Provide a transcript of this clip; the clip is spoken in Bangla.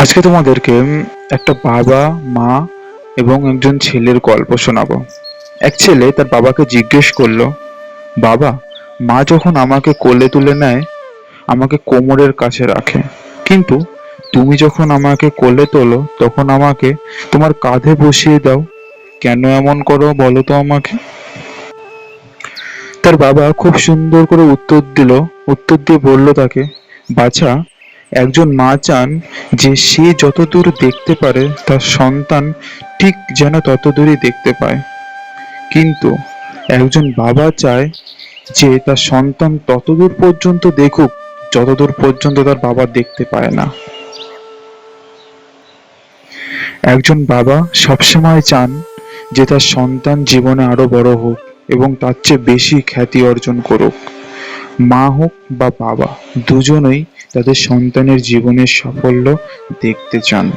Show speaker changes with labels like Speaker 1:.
Speaker 1: আজকে তোমাদেরকে একটা বাবা, মা এবং একজন ছেলের গল্প শোনাবো। এক ছেলে তার বাবাকে জিজ্ঞেস করল, বাবা, মা যখন আমাকে কোলে তুলে নেয়, আমাকে কোমরের কাছে রাখে। কিন্তু তুমি যখন আমাকে কোলে তোলো, তখন আমাকে তোমার কাঁধে বসিয়ে দাও। কেন এমন করো বলো তো আমাকে? তার বাবা খুব সুন্দর করে উত্তর দিল, উত্তর দিয়ে বলল তাকে, বাছা একজন মা চান যে সে যতদূর দেখতে পারে তার সন্তান ঠিক যেন তত দূরই দেখতে পায়। কিন্তু একজন বাবা চায় যে তার সন্তান ততদূর পর্যন্ত দেখুক, যতদূর পর্যন্ত তার বাবা দেখতে পায় না। একজন বাবা সবসময় চান যে তার সন্তান জীবনে আরও বড় হোক এবং তার চেয়ে বেশি খ্যাতি অর্জন করুক। মা হোক বা বাবা দুজনেই তাদের সন্তানের জীবনের সাফল্য দেখতে চান।